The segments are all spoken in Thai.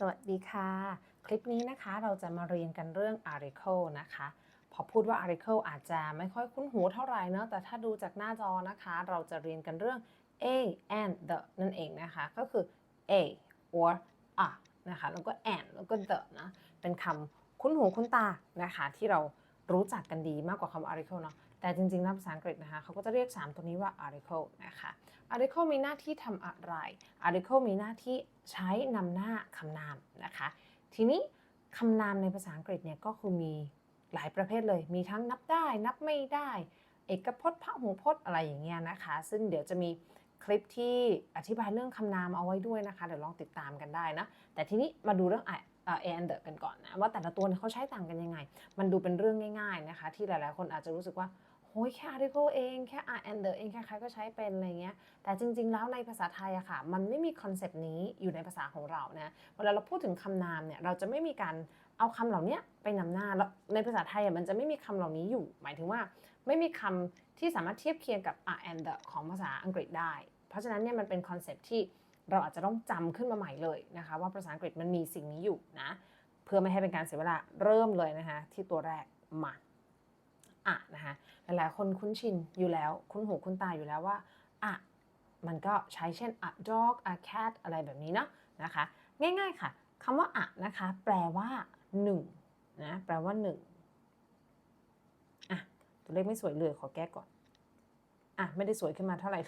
สวัสดีค่ะ คลิปนี้นะคะเราจะมาเรียนกันเรื่อง article นะคะ พอพูดว่า article อาจจะไม่ค่อยคุ้นหูเท่าไหร่เนาะแต่ถ้าดูจากหน้าจอนะคะ เราจะเรียนกันเรื่อง a and the นั่นเองนะคะ ก็คือ a or a นะคะแล้วก็ and แล้วก็ the นะเป็นคำคุ้นหูคุ้นตานะคะที่เรา รู้จักกันดีมากกว่าคำว่า article เนาะแต่จริงๆแล้วภาษาอังกฤษนะคะเขาก็จะเรียก 3 ตัวนี้ว่า article นะคะ article มีหน้าที่ทำอะไร article มีหน้าที่ใช้นำหน้าคำนามนะคะ ทีนี้คำนามในภาษาอังกฤษเนี่ยก็คือมีหลายประเภทเลย มีทั้งนับได้ นับไม่ได้ เอกพจน์พหูพจน์อะไรอย่างเงี้ยนะคะ ซึ่งเดี๋ยวจะมีคลิปที่อธิบายเรื่องคำนามเอาไว้ด้วยนะคะ เดี๋ยวลองติดตามกันได้นะ แต่ทีนี้มาดูเรื่อง a and the กันก่อนนะว่าแต่ละตัวเขาใช้ต่างกันยังไง มันดูเป็นเรื่องง่ายๆนะคะที่หลายๆคนอาจจะรู้สึกว่าโอ้ยแค่ article เองแค่ are and the เองใครๆก็ใช้เป็นอะไรเงี้ย แต่จริง ๆ แล้วในภาษาไทยอะค่ะ มันไม่มีคอนเซปต์นี้อยู่ในภาษาของเรานะเวลาเราพูดถึงคำนามเนี่ย เราจะไม่มีการเอาคำเหล่านี้ไปนำหน้าแล้วในภาษาไทยอะมันจะไม่มีคำเหล่านี้อยู่ หมายถึงว่าไม่มีคำที่สามารถเทียบเคียงกับ are and the ของภาษาอังกฤษได้ เพราะฉะนั้นเนี่ยมันเป็นคอนเซปต์ที่ เราอาจจะต้องจำขึ้นมาใหม่เลยนะคะ ว่าภาษาอังกฤษมันมีสิ่งนี้อยู่นะ เพื่อไม่ให้เป็นการเสียเวลาเริ่มเลยนะคะที่ตัวแรกมาอะนะคะหลายๆคนคุ้นชินอยู่แล้ว คุ้นหูคุ้นตาอยู่แล้วว่าอะมันก็ใช้เช่น a dog a cat อะไรแบบนี้เนาะนะคะ ง่ายๆค่ะคำว่าอะนะคะ แปลว่า1นะแปลว่า1อะตัวเลขไม่สวยเลยขอแก้ก่อนอะไม่ได้สวยขึ้นมาเท่าไหร่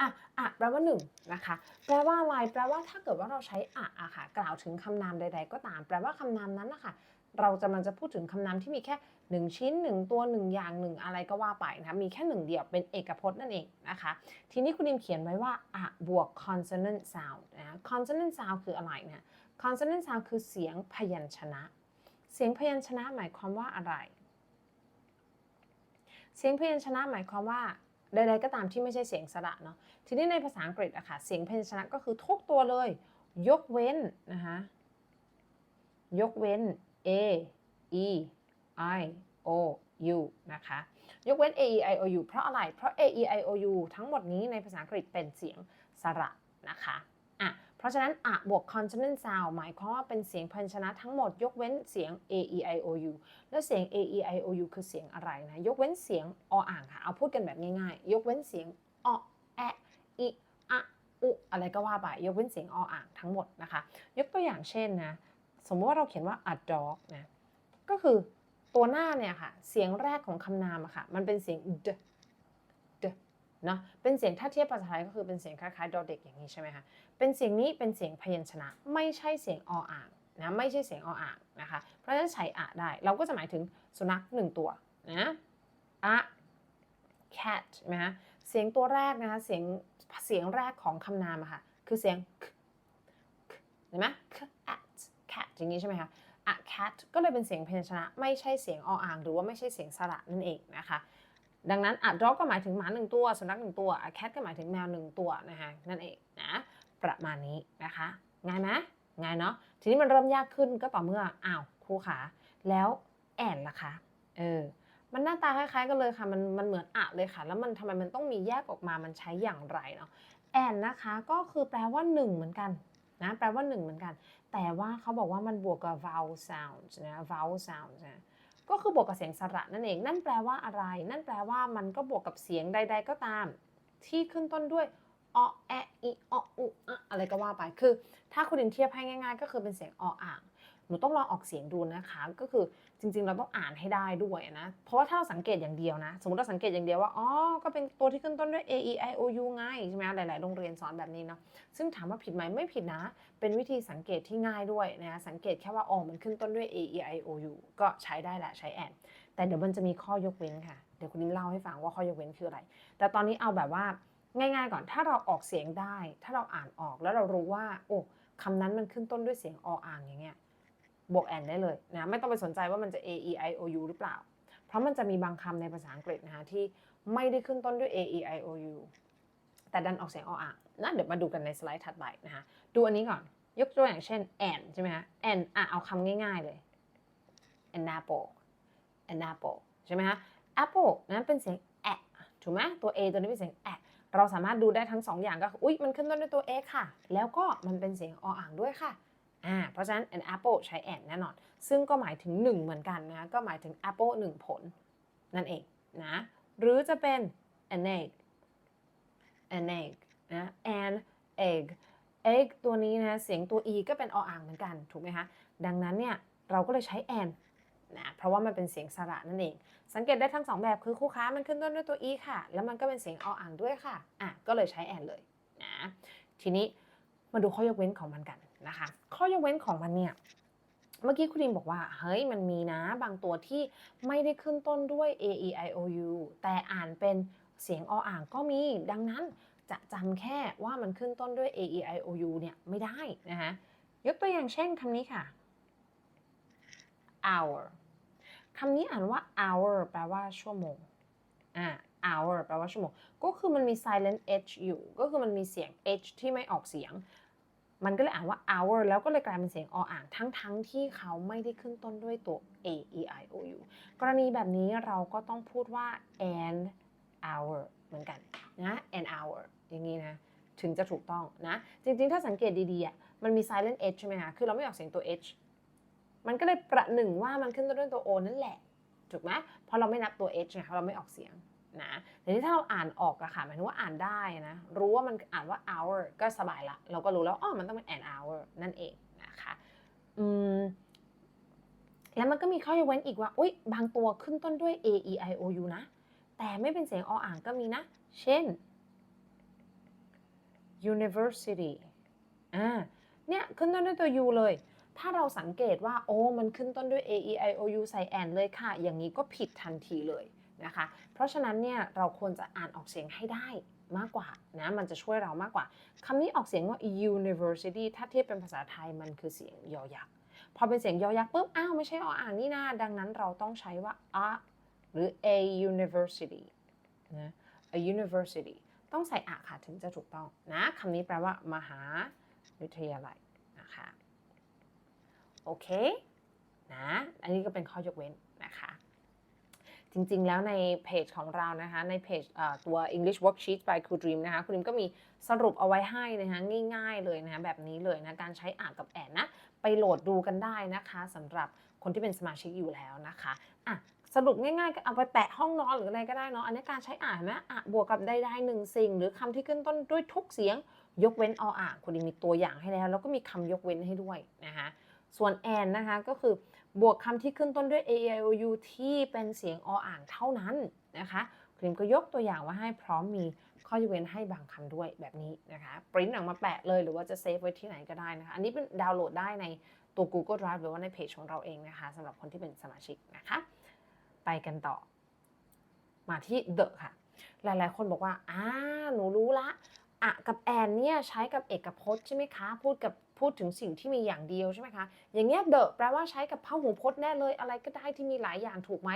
อะอะแปลว่าหนึ่งนะคะ แปลว่าอะไร แปลว่าถ้าเกิดว่าเราใช้อะอะค่ะ กล่าวถึงคำนามใด ๆ ก็ตาม แปลว่าคำนามนั้นนะคะเราจะมันจะพูดถึงคำนามที่มีแค่หนึ่งชิ้นหนึ่งตัวหนึ่งอย่างหนึ่งอะไรก็ว่าไปนะมีแค่หนึ่งเดียวเป็นเอกพจน์นั่นเองนะคะ ทีนี้คุณดิมเขียนไว้ว่าอะบวก consonant sound นะ consonant sound คืออะไรเนี่ย consonant sound คือเสียงพยัญชนะ เสียงพยัญชนะหมายความว่าอะไร เสียงพยัญชนะหมายความว่า ใดๆก็ตามที่ไม่ใช่เสียงสระเนาะทีนี้ในภาษาอังกฤษอะค่ะเสียงพยัญชนะก็คือทุกตัวเลย ยกเว้นนะคะยกเว้น a e i o u นะคะ ยกเว้น a e i o u เพราะอะไร เพราะ a e i o u ทั้งหมดนี้ในภาษาอังกฤษเป็นเสียงสระนะคะ เพราะฉะนั้นอะบวก consonant sound หมายความว่าเป็นเสียงพยัญชนะทั้งหมดยกเว้นเสียง a e i o u แล้วเสียง a e i o u คือเสียงอะไรนะ ยกเว้นเสียงออ่างค่ะ เอาพูดกันแบบง่ายๆ ยกเว้นเสียงอแออิอะอุอะไรก็ว่าไป ยกเว้นเสียงออ่างทั้งหมดนะคะ ยกตัวอย่างเช่นนะ สมมติว่าเราเขียนว่า a dog นะ ก็คือตัวหน้าเนี่ยค่ะ เสียงแรกของคำนามอะค่ะ มันเป็นเสียง d เนาะเป็นเสียงถ้าเทียบภาษาไทยก็คือเป็นเสียงคล้ายๆดอเด็กอย่างนี้ใช่ไหมคะเป็นเสียงนี้เป็นเสียงพยัญชนะ ไม่ใช่เสียงออ่างนะไม่ใช่เสียงออ่างนะคะเพราะฉะนั้นใช้อะได้ เราก็จะหมายถึงสุนัขหนึ่งตัวนะอะ cat ใช่ไหมคะเสียงตัวแรกนะคะเสียงเสียงแรกของคำนามอะค่ะคือเสียงเห็นไหม cat cat อย่างนี้ใช่ไหมคะ a cat ก็เลยเป็นเสียงพยัญชนะ ไม่ใช่เสียงออ่าง หรือว่าไม่ใช่เสียงสระนั่นเองนะคะ ดังนั้น a dog ก็หมายถึงหมาหนึ่งตัวสุนัขหนึ่งตัว a cat ก็หมายถึงแมวหนึ่งตัวนะคะนั่นเองนะประมาณนี้นะคะ ง่ายไหมง่ายเนาะทีนี้มันเริ่มยากขึ้นก็ต่อเมื่ออ้าวครูขาแล้วแอนล่ะคะเออมันหน้าตาคล้ายๆกันเลยค่ะมันมันเหมือนอะเลยค่ะ แล้วมันทำไมมันต้องมีแยกออกมามันใช้อย่างไรเนาะแอนนะคะก็คือแปลว่า 1 เหมือนกันนะแปลว่า 1 เหมือนกัน แต่ว่าเขาบอกว่ามันบวกกับ vowel sounds นะ vowel sounds นะ ก็คือบวกกับเสียงสระนั่นเอง นั่นแปลว่าอะไร นั่นแปลว่ามันก็บวกกับเสียงใด ๆ ก็ตาม ที่ขึ้นต้นด้วยอแอะอีออุอะอะไรก็ว่าไป คือ ถ้าคุณดินเทียบให้ง่าย ๆ ก็คือเป็นเสียงออ่าง หนูต้องลองออกเสียงดูนะคะ ก็คือจริง ๆ เราต้องอ่านให้ได้ด้วยนะ เพราะว่าถ้าเราสังเกตอย่างเดียวนะ สมมติเราสังเกตอย่างเดียวว่า อ๋อ ก็เป็นตัวที่ขึ้นต้นด้วย a e i o u ไงใช่ไหมหลายๆ โรงเรียนสอนแบบนี้เนาะ ซึ่งถามว่าผิดไหมไม่ผิดนะ เป็นวิธีสังเกตที่ง่ายด้วยนะ สังเกตแค่ว่า อ๋อ มันขึ้นต้นด้วย a e i o u ก็ใช้ได้แหละใช้แอน แต่เดี๋ยวมันจะมีข้อยกเว้นค่ะ เดี๋ยวคุณนิ้มเล่าให้ฟังว่าข้อยกเว้นคืออะไร แต่ตอนนี้เอาแบบว่าง่ายๆ ก่อน ถ้าเราออกเสียงได้ ถ้าเราอ่านออกแล้วเรารู้ว่า โอ้คำนั้นมันขึ้นต้นด้วยเสียงออ่างอย่างเงี้ย บวกแอนได้เลยนะไม่ต้องไปสนใจว่ามันจะ a e i o u หรือเปล่า เพราะมันจะมีบางคำในภาษาอังกฤษนะคะที่ไม่ได้ขึ้นต้นด้วย a e i o u แต่ดันออกเสียงออ่างนะเดี๋ยวมาดูกันในสไลด์ถัดไปนะคะดูอันนี้ก่อนยกตัวอย่างเช่น and ใช่ไหมคะ and อะเอาคำง่ายๆเลย an apple an apple ใช่ไหมคะ apple นั้นเป็นเสียงแอะถูกไหมตัว a ตัวนี้เป็นเสียงแอะเราสามารถดูได้ทั้งสองอย่างก็คืออุ๊ย มันขึ้นต้นด้วยตัว a ค่ะ แล้วก็มันเป็นเสียงออ่างด้วยค่ะ อ่าเพราะฉะนั้น an apple ใช้ and แน่นอน ซึ่งก็หมายถึง 1 เหมือนกันนะ ก็หมายถึง apple 1 ผล นั่นเองนะ หรือจะเป็น an egg an egg นะ an egg egg ตัวนี้นะ เสียงตัว e ก็เป็นออ่างเหมือนกัน ถูกไหมคะ ดังนั้นเนี่ย เราก็เลยใช้ and นะ เพราะว่ามันเป็นเสียงสระนั่นเอง สังเกตได้ทั้งสองแบบ คือคู่ค้ามันขึ้นต้นด้วยตัว e ค่ะ แล้วมันก็เป็นเสียงออ่างด้วยค่ะ อะ ก็เลยใช้ and เลยนะ ทีนี้มาดูข้อยกเว้นของมันกัน นะคะ ข้อยกเว้นของมันเนี่ย เมื่อกี้คุณดิมบอกว่า เฮ้ยมันมีนะบางตัวที่ไม่ได้ขึ้นต้นด้วย a e i o u แต่อ่านเป็นเสียงออ่างก็มี ดังนั้นจะจำแค่ว่ามันขึ้นต้นด้วย a e i o u เนี่ยไม่ได้นะคะยกตัวอย่างเช่นคำนี้ค่ะ hour คำนี้อ่านว่า hour แปลว่าชั่วโมง อ่า hour แปลว่าชั่วโมง ก็คือมันมี silent h อยู่ ก็คือมันมีเสียง h ที่ไม่ออกเสียง มันก็เลยอ่านว่า hour แล้วก็เลยกลายเป็นเสียงออ่างทั้งทั้งที่เขาไม่ได้ขึ้นต้นด้วยตัว a e i o u กรณีแบบนี้เราก็ต้องพูดว่า an hour เหมือนกันนะ an hour อย่างนี้นะ ถึงจะถูกต้องนะ จริงๆ ถ้าสังเกตดีๆอะมันมี silent h ใช่ไหมคะคือเราไม่ออกเสียงตัว h มันก็เลยประหนึ่งว่ามันขึ้นต้นด้วยตัว o นั่นแหละ ถูกไหมเพราะเราไม่นับตัว h นะคะเราไม่ออกเสียง นะแต่ที่ถ้าเราอ่านออกอะค่ะหมายถึงว่าอ่านได้นะ รู้ว่ามันอ่านว่า hour ก็สบายละ เราก็รู้แล้วอ๋อมันต้องเป็น an hour นั่นเองนะคะอืมแล้วมันก็มีข้อยกเว้นอีกว่าอุ๊ยบางตัวขึ้นต้นด้วย a e i o u นะ แต่ไม่เป็นเสียงออ่างก็มีนะ เช่น university อ่าเนี่ยขึ้นต้นด้วยตัว u เลย ถ้าเราสังเกตว่าโอ้มันขึ้นต้นด้วย a e i o u ใส่ and เลยค่ะ อย่างนี้ก็ผิดทันทีเลย นะคะ เพราะฉะนั้นเนี่ยเราควรจะอ่านออกเสียงให้ได้มากกว่านะมันจะช่วยเรามากกว่าคำนี้ออกเสียงว่า university ถ้าเทียบเป็นภาษาไทยมันคือเสียงยอยักษ์พอเป็นเสียงยอยักษ์ปุ๊บอ้าวไม่ใช่ออ่างนี่นาดังนั้นเราต้องใช้ว่า a หรือ a university นะ a university ต้องใส่อะค่ะถึงจะถูกต้องนะคำนี้แปลว่า มหาวิทยาลัยนะคะโอเคนะอันนี้ก็เป็นข้อยกเว้นนะคะ จริงๆ แล้วในเพจของเรานะคะในเพจตัว English Worksheet by ครู Dream นะคะครู Dream ก็มีสรุปเอาไว้ให้นะคะง่ายๆเลยนะคะแบบนี้เลยนะการใช้อ่านกับแอนนะไปโหลดดูกันได้นะคะสำหรับคนที่เป็นสมาชิกอยู่แล้วนะคะอะสรุปง่ายๆก็เอาไปแปะห้องนอนหรืออะไรก็ได้เนาะอันนี้การใช้อ่านนไหมอะบวกกับใดๆหนึ่งสิ่ง หรือคำที่ขึ้นต้นด้วยทุกเสียง ยกเว้นออ่างคุณดีมีตัวอย่างให้แล้ว แล้วก็มีคำยกเว้นให้ด้วยนะคะส่วนแอนนะคะก็คือ บวกคำที่ขึ้นต้นด้วย a i o u ที่เป็นเสียงออ่างเท่านั้นนะคะครีมก็ยกตัวอย่างมาให้พร้อมมีข้อยกเว้นให้บางคำด้วยแบบนี้นะคะปริ้นออกมาแปะเลยหรือว่าจะเซฟไว้ที่ไหนก็ได้นะคะ อันนี้เป็นดาวน์โหลดได้ในตัว Google Drive หรือว่าในเพจของเราเองนะคะสำหรับคนที่เป็นสมาชิกนะคะ ไปกันต่อ มาที่ the ค่ะ หลายๆ คนบอกว่าอ่าหนูรู้ละอะกับแอนเนี่ยใช้กับเอกพจน์ใช่ไหมคะ พูดกับ พูดถึงสิ่งที่มีอย่างเดียวใช่ไหมคะ อย่างเงี้ย the แปลว่าใช้กับพหูพจน์แน่เลย อะไรก็ได้ที่มีหลายอย่างถูกไหม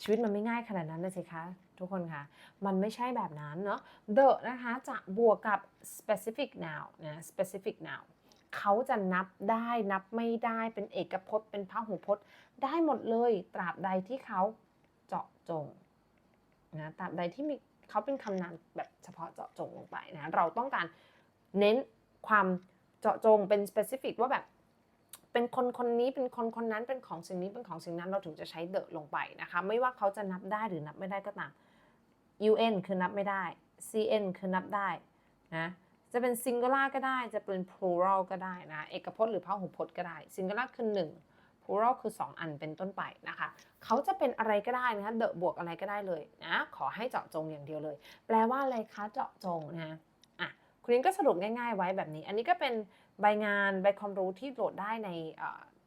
ชีวิตมันไม่ง่ายขนาดนั้นนะสิคะทุกคนคะมันไม่ใช่แบบนั้นเนาะ the นะคะจะบวกกับ specific noun นะ specific noun เขาจะนับได้นับไม่ได้เป็นเอกพจน์ เป็นพหูพจน์ได้หมดเลยตราบใดที่เขาเจาะจงนะตราบใดที่มีเขาเป็นคำนามแบบเฉพาะเจาะจงลงไปนะเราต้องการเน้นความ เจาะจงเป็น specific ว่าแบบเป็นคนคนนี้เป็นคนคนนั้นเป็นของสิ่งนี้เป็นของสิ่งนั้นเราถึงจะใช้ the ลงไปนะคะไม่ว่าเขาจะนับได้หรือนับไม่ได้ก็ตาม un คือนับไม่ได้ cn คือนับได้นะจะเป็น singular ก็ได้จะเป็น plural ก็ได้นะเอกพจน์หรือพหูพจน์ก็ได้ singular คือหนึ่ง plural คือ 2 อันเป็นต้นไปนะคะเขาจะเป็นอะไรก็ได้นะคะ the บวกอะไรก็ได้เลยนะขอให้เจาะจงอย่างเดียวเลย แปลว่าอะไรคะเจาะจงนะะ คุณลินก็สรุปง่ายๆไว้แบบนี้ อันนี้ก็เป็นใบงานใบความรู้ที่โหลดได้ใน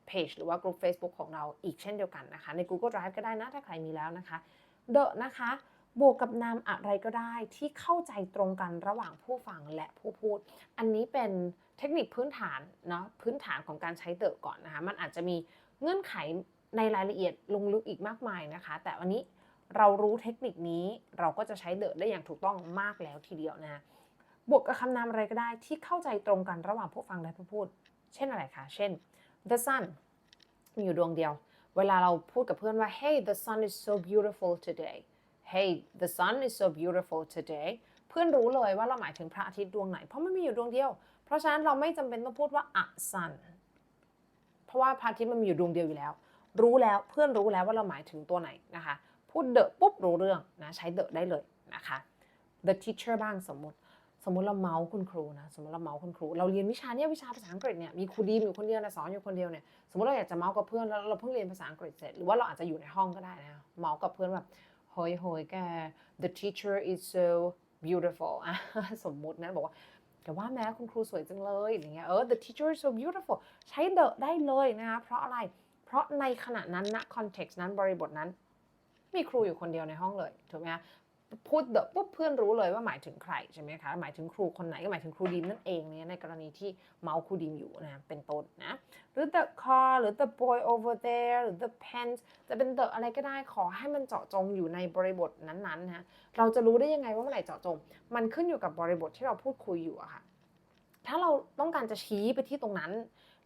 เพจหรือว่ากลุ่ม Facebook ของเราอีกเช่นเดียวกันนะคะ ใน Google Drive ก็ได้นะ ถ้าใครมีแล้วนะคะ the นะคะ บวกกับนามอะไรก็ได้ที่เข้าใจตรงกันระหว่างผู้ฟังและผู้พูด อันนี้เป็นเทคนิคพื้นฐานเนาะพื้นฐานของการใช้ the ก่อนนะคะ มันอาจจะมีเงื่อนไขในรายละเอียดลงลึกอีกมากมายนะคะ แต่วันนี้เรารู้เทคนิคนี้เราก็จะใช้เด e ได้อย่างถูกต้องมากแล้วทีเดียวนะ บวกกับคำนามอะไรก็ได้ที่เข้าใจตรงกันระหว่างผู้ฟังและผู้พูด เช่นอะไรคะ เช่น the sun มีอยู่ดวงเดียว เวลาเราพูดกับเพื่อนว่า hey the sun is so beautiful today hey the sun is so beautiful today เพื่อนรู้เลยว่าเราหมายถึงพระอาทิตย์ดวงไหน เพราะมันมีอยู่ดวงเดียว เพราะฉะนั้นเราไม่จำเป็นต้องพูดว่า a sun เพราะว่าพระอาทิตย์มันมีอยู่ดวงเดียวอยู่แล้ว รู้แล้วเพื่อนรู้แล้วว่าเราหมายถึงตัวไหนนะคะ พูด the ปุ๊บรู้เรื่องนะใช้ the ได้เลยนะคะ the teacher บ้างสมมติ มมติเราเมาส์คุณครูนะ สมมติเราเมาส์คุณครู เราเรียนวิชาเนี่ยวิชาภาษาอังกฤษเนี่ยมีครูดีมอยู่คนเดียวนะสอนอยู่คนเดียวเนี่ยสมมติเราอยากจะเมาส์กับเพื่อนแล้วเราเพิ่งเรียนภาษาอังกฤษเสร็จหรือว่าเราอาจจะอยู่ในห้องก็ได้นะเมาส์กับเพื่อนแบบเฮ้ยเฮ้ยแก the teacher is so beautiful อะสมมุตินะบอกว่าแต่ว่าแม้คุณครูสวยจังเลยอย่างเงี้ยเออ the teacher is so beautiful ใช้ the ได้เลยนะคะเพราะอะไร เพราะในขณะนั้นณ context นั้นบริบทนั้น มีครูอยู่คนเดียวในห้องเลยถูกไหมคะ พูดเดอะปุ๊บเพื่อนรู้เลยว่าหมายถึงใครใช่ไหมคะหมายถึงครูคนไหนก็หมายถึงครูดีมนั่นเองเนี่ยในกรณีที่เมาส์ครูดีมอยู่นะเป็นต้นนะหรือ the car หรือ the boy over there หรือ the pens จะเป็น the อะไรก็ได้ขอให้มันเจาะจงอยู่ในบริบทนั้นๆนะเราจะรู้ได้ยังไงว่าเมื่อไหร่เจาะจง มันขึ้นอยู่กับบริบทที่เราพูดคุยอยู่อะค่ะถ้าเราต้องการจะชี้ไปที่ตรงนั้น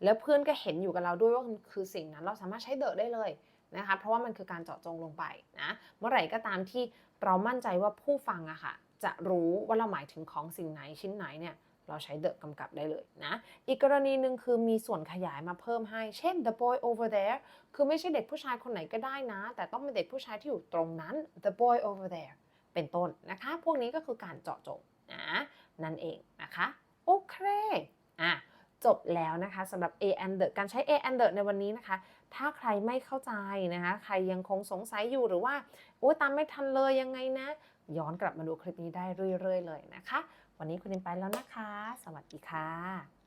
แล้วเพื่อนก็เห็นอยู่กับเราด้วยว่ามันคือสิ่งนั้น เราสามารถใช้เดอะได้เลย นะคะเพราะว่ามันคือการเจาะจงลงไปนะเมื่อไหร่ก็ตามที่เรามั่นใจว่าผู้ฟังอะค่ะจะรู้ว่าเราหมายถึงของสิ่งไหนชิ้นไหนเนี่ยเราใช้เดอะกำกับได้เลยนะ อีกกรณีหนึ่งคือมีส่วนขยายมาเพิ่มให้ เช่น the boy over there คือไม่ใช่เด็กผู้ชายคนไหนก็ได้นะ แต่ต้องเป็นเด็กผู้ชายที่อยู่ตรงนั้น the boy over there เป็นต้นนะคะ พวกนี้ก็คือการเจาะจงนะนั่นเองนะคะ โอเค อะ จบแล้วนะคะสำหรับ a and the การใช้ a and the ในวันนี้นะคะ ถ้าใครไม่เข้าใจนะคะใครยังคงสงสัยอยู่หรือว่าโอ้ตามไม่ทันเลยยังไงนะ ย้อนกลับมาดูคลิปนี้ได้เรื่อย ๆ เลยนะคะ วันนี้คุณนิมไปแล้วนะคะ สวัสดีค่ะ